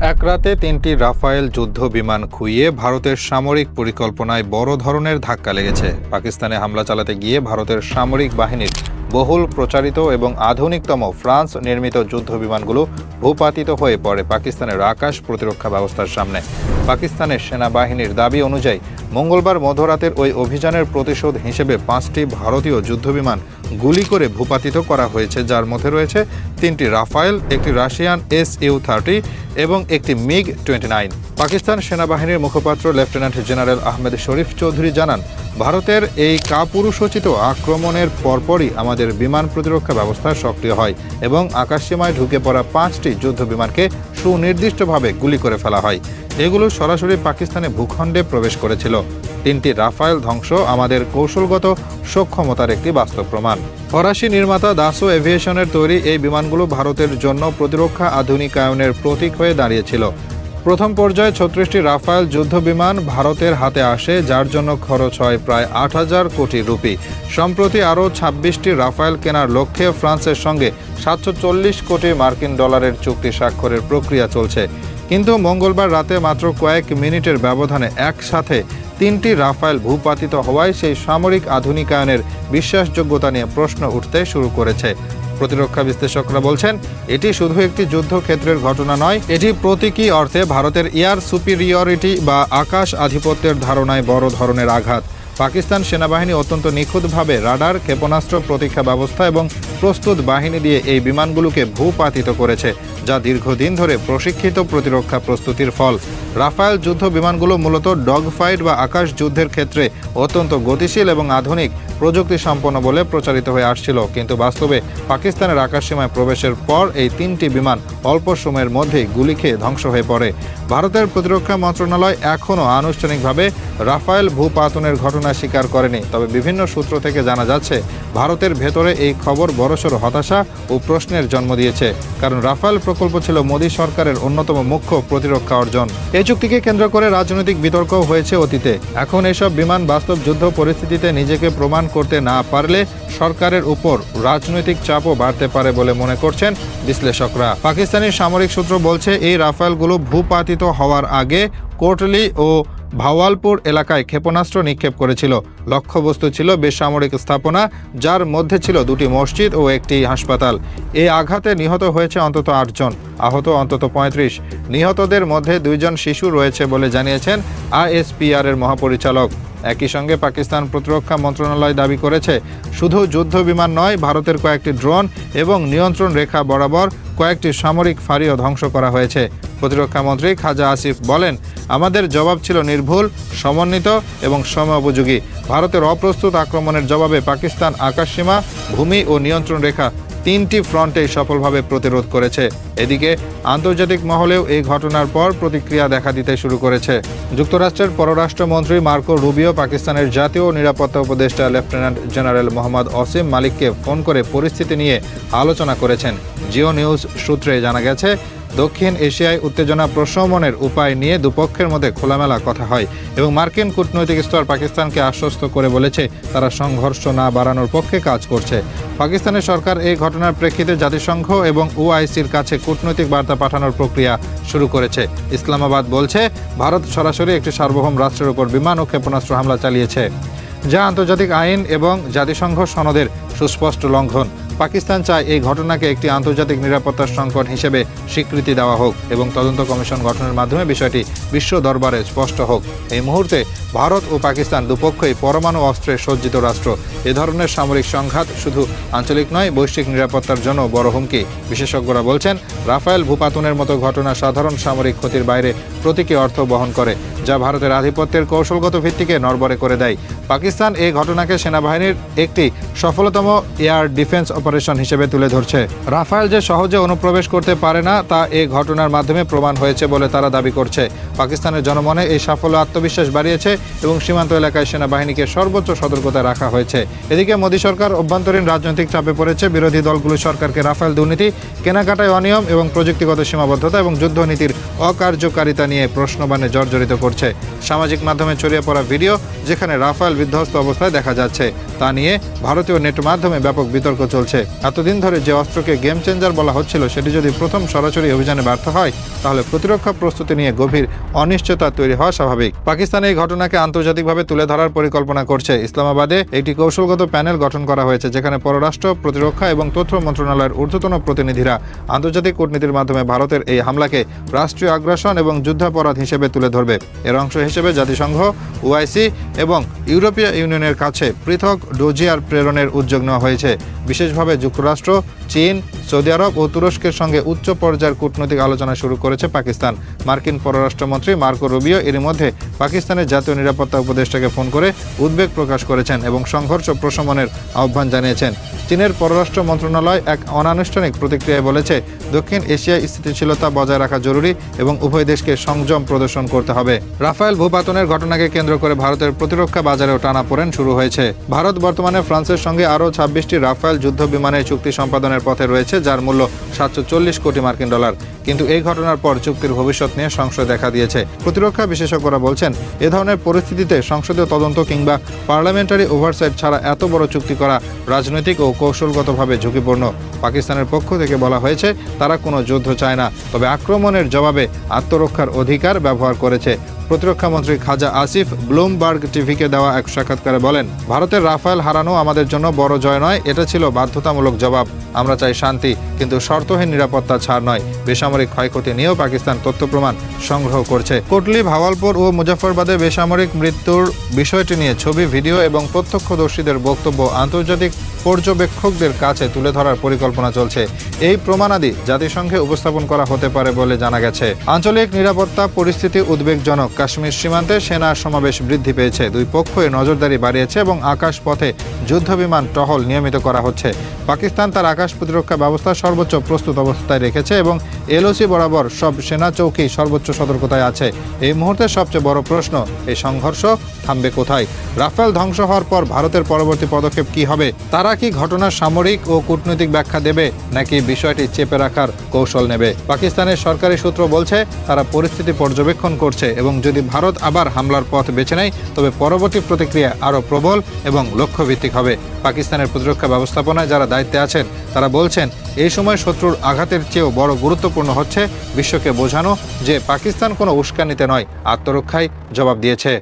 এক রাতে তিনটি রাফায়েল যুদ্ধ বিমান খুইয়ে ভারতের সামরিক পরিকল্পনায় বড় ধরনের ধাক্কা লেগেছে। পাকিস্তানে হামলা চালাতে গিয়ে ভারতের সামরিক বাহিনীর বহুল প্রচারিত এবং আধুনিকতম ফ্রান্স নির্মিত যুদ্ধ বিমানগুলো ভূপাতিত হয়ে পড়ে পাকিস্তানের আকাশ প্রতিরক্ষা ব্যবস্থার সামনে। পাকিস্তানের সেনাবাহিনীর দাবি অনুযায়ী, মঙ্গলবার মধ্যরাতের ওই অভিযানের প্রতিশোধ হিসেবে পাঁচটি ভারতীয় যুদ্ধবিমান গুলি করে ভূপাতিত করা হয়েছে, যার মধ্যে রয়েছে তিনটি রাফায়েল, একটি রাশিয়ান এস ইউ থার্টি এবং একটি মিগ টোয়েন্টি নাইন। পাকিস্তান সেনাবাহিনীর মুখপাত্র লেফটেন্যান্ট জেনারেল আহমেদ শরীফ চৌধুরী জানান, ভারতের এই কাপুরুষোচিত আক্রমণের পরপরই আমাদের বিমান প্রতিরক্ষা ব্যবস্থা সক্রিয় হয় এবং আকাশসীমায় ঢুকে পড়া পাঁচটি যুদ্ধ বিমানকে সুনির্দিষ্টভাবে গুলি করে ফেলা হয়। এগুলো সরাসরি পাকিস্তানে ভূখণ্ডে প্রবেশ করেছিল। তিনটি রাফায়েল ধ্বংস আমাদের কৌশলগত সক্ষমতার একটি বাস্তব প্রমাণ। ফরাসি নির্মাতা দাসো এভিয়েশনের তৈরি এই বিমানগুলো ভারতের জন্য প্রতিরক্ষা আধুনিকায়নের প্রতীক হয়ে দাঁড়িয়েছিল। প্রথম পর্যায়ে ছত্রিশটি রাফায়েল যুদ্ধ বিমান ভারতের হাতে আসে, যার জন্য খরচ হয় প্রায় আট হাজার কোটি রুপি। সম্প্রতি আরও ছাব্বিশটি রাফায়েল কেনার লক্ষ্যে ফ্রান্সের সঙ্গে সাতশো চল্লিশ কোটি মার্কিন ডলারের চুক্তি স্বাক্ষরের প্রক্রিয়া চলছে। কিন্তু মঙ্গলবার রাতে মাত্র কয়েক মিনিটের ব্যবধানে একসাথে তিনটি রাফায়েল ভূপাতিত হওয়ায় সেই সামরিক আধুনিকায়নের বিশ্বাসযোগ্যতা নিয়ে প্রশ্ন উঠতে শুরু করেছে। প্রতিরক্ষা বিশ্লেষকরা বলছেন, এটি শুধু একটি যুদ্ধক্ষেত্রের ঘটনা নয়, এটি প্রতীকী অর্থে ভারতের এয়ার সুপিরিয়রিটি বা আকাশ আধিপত্যের ধারণায় বড় ধরনের আঘাত। পাকিস্তান সেনাবাহিনী অত্যন্ত নিখুঁতভাবে রাডার, ক্ষেপণাস্ত্র প্রতীক্ষা ব্যবস্থা এবং প্রস্তুত বাহিনী দিয়ে এই বিমানগুলোকে ভূপাতিত করেছে। যা দীর্ঘদিন ধরে প্রশিক্ষিত প্রতিরক্ষা প্রস্তুতির ফল। রাফায়েল যুদ্ধ বিমানগুলো মূলত ডগ ফাইট বা আকাশ যুদ্ধের ক্ষেত্রে অত্যন্ত গতিশীল এবং আধুনিক। প্রযুক্তি সম্পন্ন বলে প্রচারিত হয়ে আসছিল। কিন্তু বাস্তবে পাকিস্তানের আকাশসীমায় প্রবেশের পর এই তিনটি বিমান অল্প সময়ের মধ্যেই গুলি খেয়ে ধ্বংস হয়ে পড়ে। ভারতের প্রতিরক্ষা মন্ত্রণালয় এখনও আনুষ্ঠানিকভাবে রাফায়েল ভূপাতনের ঘটনা স্বীকার করেনি। তবে বিভিন্ন সূত্র থেকে জানা যাচ্ছে, ভারতের ভেতরে এই খবর বড়সড় হতাশা ও প্রশ্নের জন্ম দিয়েছে। কারণ রাফায়েল প্রকল্প ছিল মোদী সরকারের অন্যতম মুখ্য প্রতিরক্ষা অর্জন। এই চুক্তিকে কেন্দ্র করে রাজনৈতিক বিতর্ক হয়েছে অতীতে। এখন এসব বিমান বাস্তব যুদ্ধ পরিস্থিতিতে নিজেকে প্রমাণ করতে না পারলে সরকারের উপর রাজনৈতিক চাপও বাড়তে পারে বলে মনে করছেন বিশ্লেষকরা। পাকিস্তানি সামরিক সূত্র বলছে, এই রাফায়েলগুলো ভূপাতিত হওয়ার আগে কোটলি ও ভাওয়ালপুর এলাকায় ক্ষেপণাস্ত্র নিক্ষেপ করেছিল। লক্ষ্যবস্তু ছিল বেসামরিক স্থাপনা, যার মধ্যে ছিল দুটি মসজিদ ও একটি হাসপাতাল। এই আঘাতে নিহত হয়েছে অন্তত আটজন আহত অন্তত পঁয়ত্রিশ। নিহতদের মধ্যে দুইজন শিশু রয়েছে বলে জানিয়েছেন আইএসপিআর এর মহাপরিচালক। একই সঙ্গে পাকিস্তান প্রতিরক্ষা মন্ত্রণালয় দাবি করেছে, শুধু যুদ্ধ বিমান নয়, ভারতের কয়েকটি ড্রোন এবং নিয়ন্ত্রণ রেখা বরাবর কয়েকটি সামরিক ফাঁড়িও ধ্বংস করা হয়েছে। প্রতিরক্ষা মন্ত্রী খাজা আসিফ বলেন, আমাদের জবাব ছিল নির্ভুল, সমন্বিত এবং সময়োপযোগী। ভারতের অপ্রস্তুত আক্রমণের জবাবে পাকিস্তান আকাশসীমা, ভূমি ও নিয়ন্ত্রণ রেখা তিনটি ফ্রন্টে সফলভাবে প্রতিরোধ করেছে। এদিকে, আন্তর্জাতিক মহলেও এই ঘটনার পর প্রতিক্রিয়া দেখা দিতে শুরু করেছে। যুক্তরাষ্ট্রের পররাষ্ট্রমন্ত্রী মার্কো রুবিও পাকিস্তানের জাতীয় নিরাপত্তা উপদেষ্টা লেফটেন্যান্ট জেনারেল মোহাম্মদ অসিম মালিককে ফোন করে পরিস্থিতি নিয়ে আলোচনা করেছেন। জিও নিউজ সূত্রে জানা গেছে দক্ষিণ এশিয়ায় উত্তেজনা প্রশমনের উপায় নিয়ে দুপক্ষের মধ্যে খোলামেলা কথা হয় এবং মার্কিন কূটনৈতিক স্তর পাকিস্তানকে আশ্বস্ত করে বলেছে তারা সংঘর্ষ না বাড়ানোর পক্ষে কাজ করছে। পাকিস্তানের সরকার এই ঘটনার প্রেক্ষিতে জাতিসংঘ এবং ওআইসির কাছে কূটনৈতিক বার্তা পাঠানোর প্রক্রিয়া শুরু করেছে। ইসলামাবাদ বলছে, ভারত সরাসরি একটি সার্বভৌম রাষ্ট্রের উপর বিমান ও ক্ষেপণাস্ত্র হামলা চালিয়েছে। যা আন্তর্জাতিক আইন এবং জাতিসংঘ সনদের সুস্পষ্ট লঙ্ঘন। পাকিস্তান চায় এই ঘটনাকে একটি আন্তর্জাতিক নিরাপত্তার সংকট হিসেবে স্বীকৃতি দেওয়া হোক এবং তদন্ত কমিশন গঠনের মাধ্যমে বিষয়টি বিশ্ব দরবারে স্পষ্ট হোক। এই মুহূর্তে ভারত ও পাকিস্তান দুপক্ষই পরমাণু অস্ত্রে সজ্জিত রাষ্ট্র। এ ধরনের সামরিক সংঘাত শুধু আঞ্চলিক নয়, বৈশ্বিক নিরাপত্তার জন্য বড় হুমকি। বিশেষজ্ঞরা বলছেন, রাফায়েল ভূপাতনের মতো ঘটনা সাধারণ সামরিক ক্ষতির বাইরে প্রতীকী অর্থ বহন করে, যা ভারতের আধিপত্যের কৌশলগত ভিত্তিকে নড়বড়ে করে দেয়। পাকিস্তান এই ঘটনাকে সেনাবাহিনীর একটি সফলতম এয়ার ডিফেন্স অপারেশন হিসেবে তুলে ধরছে। রাফায়েল যে সহজে অনুপ্রবেশ করতে পারে না, তা এ ঘটনার মাধ্যমে প্রমাণ হয়েছে বলে তারা দাবি করছে। পাকিস্তানের জনমনে এই সাফল্য আত্মবিশ্বাস বাড়িয়েছে এবং সীমান্ত এলাকায় সেনাবাহিনীকে সর্বোচ্চ সতর্কতায় রাখা হয়েছে। এদিকে মোদী সরকার অভ্যন্তরীণ রাজনৈতিক চাপে পড়েছে। বিরোধী দলগুলো সরকারকে রাফায়েল দুর্নীতি, কেনাকাটায় অনিয়ম এবং প্রযুক্তিগত সীমাবদ্ধতা এবং যুদ্ধনীতির অকার্যকারিতা নিয়ে প্রশ্নবাণে জর্জরিত করছে। সামাজিক মাধ্যমে ছড়িয়ে পড়া ভিডিও যেখানে রাফায়েল বিধ্বস্ত অবস্থায় দেখা যাচ্ছে, তা নিয়ে ভারতীয় নেট মাধ্যমে ব্যাপক বিতর্ক চলছে। হচ্ছে এতদিন ধরে যে অস্ত্রকে গেম চেঞ্জার বলা হচ্ছিল, সেটি যদি প্রথম সরাসরি অভিযানে ব্যর্থ হয়, তাহলে প্রতিরক্ষা প্রস্তুতি নিয়ে গভীর অনিশ্চয়তা তৈরি হওয়া স্বাভাবিক। পাকিস্তান এই ঘটনাকে আন্তর্জাতিকভাবে তুলে ধরার পরিকল্পনা করছে। ইসলামাবাদে একটি কৌশলগত প্যানেল গঠন করা হয়েছে, যেখানে পররাষ্ট্র, প্রতিরক্ষা এবং তথ্য মন্ত্রণালয়ের ঊর্ধ্বতন প্রতিনিধিরা আন্তর্জাতিক কূটনীতির মাধ্যমে ভারতের এই হামলাকে রাষ্ট্রীয় আগ্রাসন এবং যুদ্ধাপরাধ হিসেবে তুলে ধরবে। এর অংশ হিসেবে জাতিসংঘ, ওআইসি এবং ইউরোপীয় ইউনিয়নের কাছে পৃথক ডোজিয়ার প্রেরণের উদ্যোগ নেওয়া হয়েছে। বিশেষভাবে যুক্তরাষ্ট্র, চীন, সৌদি আরব ও তুরস্কের সঙ্গে উচ্চ পর্যায়ের কূটনৈতিক আলোচনা শুরু করেছে পাকিস্তান। মার্কিন পররাষ্ট্রমন্ত্রী মার্কো রুবিও এরই মধ্যে পাকিস্তানের জাতীয় নিরাপত্তা উপদেষ্টাকে ফোন করে উদ্বেগ প্রকাশ করেছেন এবং সংঘর্ষ প্রশমনের আহ্বান জানিয়েছেন। চীনের পররাষ্ট্র মন্ত্রণালয় এক অনানুষ্ঠানিক প্রতিক্রিয়ায় বলেছে, দক্ষিণ এশিয়ায় স্থিতিশীলতা বজায় রাখা জরুরি এবং উভয় দেশকে সংযম প্রদর্শন করতে হবে। রাফায়েল ভূপাতনের ঘটনাকে কেন্দ্র করে ভারতের প্রতিরক্ষা বাজারেও টানাপোড়েন শুরু হয়েছে। ভারত বর্তমানে ফ্রান্সের সঙ্গে আরও ছাব্বিশটি রাফায়েল যুদ্ধ বিমানের চুক্তি সম্পাদনের পথে রয়েছে, যার মূল্য সাতশো চল্লিশ কোটি মার্কিন ডলার। কিন্তু এই ঘটনার পর চুক্তির ভবিষ্যৎ নিয়ে সংশয় দেখা দিয়েছে। প্রতিরক্ষা বিশেষজ্ঞরা বলছেন, এ ধরনের পরিস্থিতিতে সংসদীয় তদন্ত কিংবা পার্লামেন্টারি ওভারসাইট ছাড়া এত বড় চুক্তি করা রাজনৈতিক ও কৌশলগতভাবে ঝুঁকিপূর্ণ। পাকিস্তানের পক্ষ থেকে বলা হয়েছে, তারা কোনো যুদ্ধ চায় না। তবে আক্রমণের জবাবে আত্মরক্ষার অধিকার ব্যবহার করেছে। প্রতিরক্ষা মন্ত্রী খাজা আসিফ ব্লুমবার্গ টিভিকে দেওয়া এক সাক্ষাৎকারে বলেন, ভারতের রাফায়েল হারানো আমাদের জন্য বড় জয় নয়, এটা ছিল বাধ্যতামূলক জবাব। আমরা চাই শান্তি, কিন্তু শর্তহীন নিরাপত্তা ছাড় নয়। বেসামরিক ক্ষয়ক্ষতি নিয়েও পাকিস্তান তথ্য প্রমাণ সংগ্রহ করছে। কোটলি, ভাওয়ালপুর ও মুজাফরবাদে বেসামরিক মৃত্যুর বিষয়টি নিয়ে ছবি, ভিডিও এবং প্রত্যক্ষদর্শীদের বক্তব্য আন্তর্জাতিক পর্যবেক্ষকদের কাছে তুলে ধরার পরিকল্পনা চলছে। এই প্রমাণাদি জাতিসংঘে উপস্থাপন করা হতে পারে বলে জানা গেছে। আঞ্চলিক নিরাপত্তা পরিস্থিতি উদ্বেগজনক। কাশ্মীর সীমান্তে সেনা সমাবেশ বৃদ্ধি পেয়েছে। দুই পক্ষই নজরদারি বাড়িয়েছে এবং আকাশ পথে যুদ্ধবিমান টহল নিয়মিত করা হচ্ছে। পাকিস্তান তার আকাশ প্রতিরক্ষা ব্যবস্থা সর্বোচ্চ প্রস্তুত অবস্থায় রেখেছে এবং এলওসি বরাবর সব সেনা চৌকি সর্বোচ্চ সতর্কতায় আছে। এই মুহূর্তে সবচেয়ে বড় প্রশ্ন, এই সংঘর্ষ থামবে কোথায়? রাফেল ধ্বংস হওয়ার পর ভারতের পরবর্তী পদক্ষেপ কি হবে? তারা কি ঘটনার সামরিক ও কূটনৈতিক ব্যাখ্যা দেবে, নাকি বিষয়টি চেপে রাখার কৌশল নেবে? পাকিস্তানের সরকারি সূত্র বলছে, তারা পরিস্থিতি পর্যবেক্ষণ করছে এবং যদি ভারত আবার হামলার পথ বেছে নেয়, তবে পরবর্তী প্রতিক্রিয়া আরও প্রবল এবং লক্ষ্যভিত্তিক হবে। পাকিস্তানের প্রতিরক্ষা ব্যবস্থাপনায় যারা দায়িত্বে আছেন, তারা বলছেন, এই সময় শত্রুর আঘাতের চেয়েও বড় গুরুত্বপূর্ণ হচ্ছে বিশ্বকে বোঝানো যে পাকিস্তান কোনো উস্কানিতে নয়, আত্মরক্ষায় জবাব দিয়েছে।